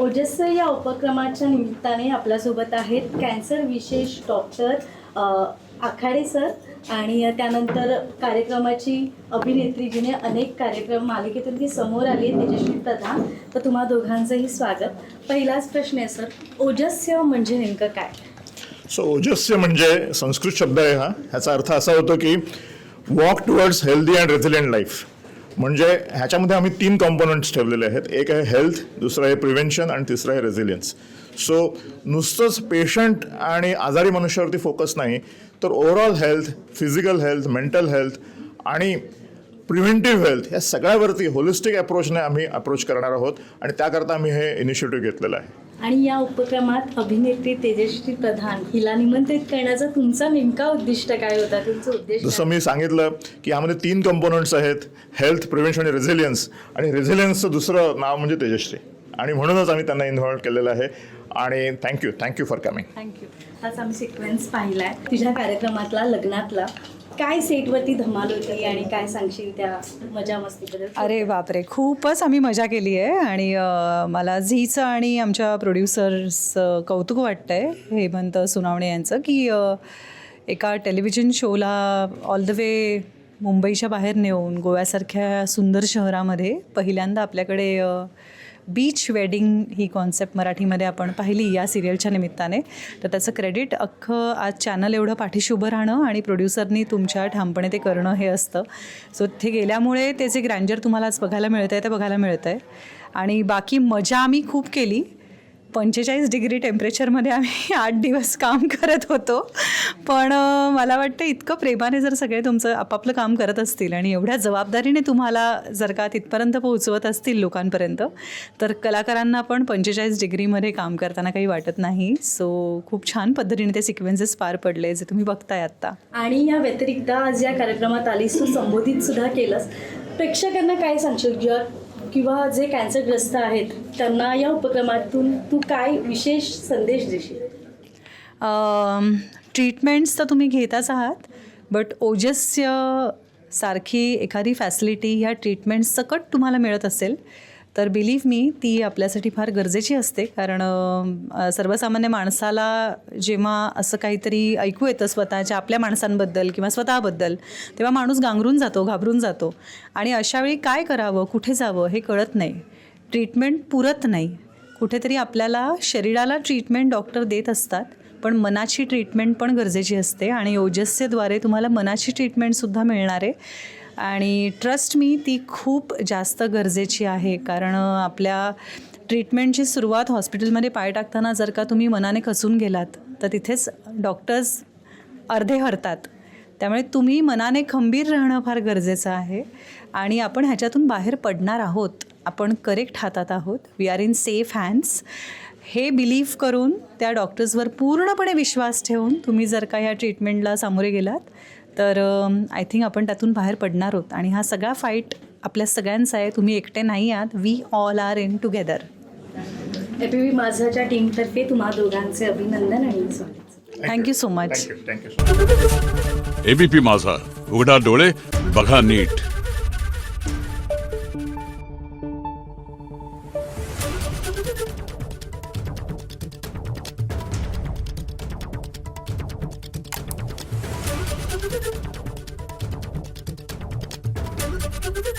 ओजस्व या उपक्रमाच्या निमित्ताने आपल्यासोबत आहेत कॅन्सर विशेष डॉक्टर आखाडे सर आणि त्यानंतर कार्यक्रमाची अभिनेत्री जिने अनेक कार्यक्रम मालिकेतून ती समोर आली आहे, तेजस्वी प्रधान. तर तुम्हा दोघांचंही स्वागत. पहिलाच प्रश्न आहे सर ओजस्य म्हणजे नेमकं काय? सो ओजस्य म्हणजे संस्कृत शब्द आहे हा. ह्याचा अर्थ असा होतो की walk towards healthy and resilient life म्हणजे ह्याच्यामध्ये आम्ही तीन कॉम्पोनंट्स ठेवलेले आहेत. एक आहे हेल्थ दुसरं आहे प्रिव्हेन्शन आणि तिसरं आहे रेझिलियन्स सो नुसतंच पेशंट आणि आजारी मनुष्यावरती फोकस नाही तर overall health physical health mental health आणि प्रिव्हेंटिव्ह हेल्थ या सगळ्यावरती होलिस्टिक अप्रोचने आम्ही अप्रोच करणार आहोत. आणि त्याकरता आम्ही हे इनिशिएटिव्ह घेतलेलं आहे. आणि या उपक्रमात अभिनेत्री तेजस्वी प्रधान हिला निमंत्रित करण्याचा तुमचा नेमका उद्दिष्ट काय होता? तुमचं उद्दिष्ट जसं मी सांगितलं की यामध्ये तीन कंपोनंट्स आहेत हेल्थ प्रिव्हेन्शन आणि रेझिलियन्स आणि रेझिलियन्सचं दुसरं नाव म्हणजे तेजश्री. आणि म्हणूनच आम्ही त्यांना इन्व्हॉल्व केलेलं आहे. आणि thank you thank you for coming thank you हाच आम्ही सिक्वेन्स पाहिलाय. तुझ्या कार्यक्रमातला लग्नातला काय सेटवरती धमाल होती आणि काय सांगशील त्या मजा मस्तीबद्दल? अरे बापरे खूपच आम्ही मजा केली आहे आणि मला झीचं आणि आमच्या प्रोड्युसर्सचं कौतुक वाटतं आहे हेमंत सुनावणे यांचं की एका टेलिव्हिजन शोला ऑल द वे मुंबईच्या बाहेर नेऊन गोव्यासारख्या सुंदर शहरामध्ये पहिल्यांदा आपल्याकडे बीच वेडिंग ही कॉन्सेप्ट मराठीमध्ये आपण पाहिली या सिरियलच्या निमित्ताने. तर त्याचं क्रेडिट अख्खं आज चॅनल एवढं पाठीशी उभं राहणं आणि प्रोड्युसरनी तुमच्या ठामपणे ते करणं हे असतं. सो ते गेल्यामुळे त्याचे ग्रँजर तुम्हाला आज बघायला मिळतं आहे ते बघायला मिळतं आहे आणि बाकी मजा आम्ही खूप केली. पंचेचाळीस डिग्री टेम्परेचरमध्ये आम्ही आठ दिवस काम करत होतो. पण मला वाटतं इतकं प्रेमाने जर सगळे तुमचं आपापलं काम करत असतील आणि एवढ्या जबाबदारीने तुम्हाला जर का तिथपर्यंत पोहोचवत असतील लोकांपर्यंत तर कलाकारांना पण पंचेचाळीस डिग्रीमध्ये काम करताना काही वाटत नाही. सो खूप छान पद्धतीने ते सिक्वेन्सेस पार पडले जे तुम्ही बघताय आत्ता. आणि या व्यतिरिक्त आज या कार्यक्रमात आलीस तू संबोधित सुद्धा केलंस. प्रेक्षकांना काय सांगशील किंवा किंवा जे कॅन्सरग्रस्त आहेत त्यांना या उपक्रमातून तू काय विशेष संदेश देशील? ट्रीटमेंट्स तर तुम्ही घेताच आहात बट ओजस्य सारखी एखादी फॅसिलिटी ह्या ट्रीटमेंट सकट तुम्हाला मिळत असेल. तर बिलीव्ह मी ती आपल्यासाठी फार गरजेची असते. कारण सर्वसामान्य माणसाला जेव्हा असं काहीतरी ऐकू येतं स्वतःच्या आपल्या माणसांबद्दल किंवा स्वतःबद्दल तेव्हा माणूस गांगरून जातो घाबरून जातो. आणि अशावेळी काय करावं कुठे जावं हे कळत नाही. ट्रीटमेंट पुरत नाही. कुठेतरी आपल्याला शरीराला ट्रीटमेंट डॉक्टर देत असतात पण मनाची ट्रीटमेंट पण गरजेची असते. आणि ओजस्यद्वारे तुम्हाला मनाची ट्रीटमेंटसुद्धा मिळणार आहे. आणि ट्रस्ट मी ती खूप जास्त गरजेची आहे. कारण आपल्या ट्रीटमेंटची सुरुवात हॉस्पिटलमध्ये पाय टाकताना जर का तुम्ही मनाने खचून गेलात तर तिथेच डॉक्टर्स अर्धे हरतात. त्यामुळे तुम्ही मनाने खंबीर राहणं फार गरजेचं आहे. आणि आपण ह्याच्यातून बाहेर पडणार आहोत. आपण करेक्ट हातात आहोत. We are in safe hands हे बिलीव्ह करून त्या डॉक्टर्सवर पूर्णपणे विश्वास ठेवून तुम्ही जर का ह्या ट्रीटमेंटला सामोरे गेलात तर आय थिंक आपण त्यातून बाहेर पडणार आहोत. आणि हा सगळा फाईट आपल्या सगळ्यांचा आहे. तुम्ही एकटे नाही आहात. We all are in together A P V माझाच्या टीमतर्फे तुम्हा दोघांचे अभिनंदन आणि thank you so much thank you thank you ABP Majha. उघडा डोळे. बघा नीट.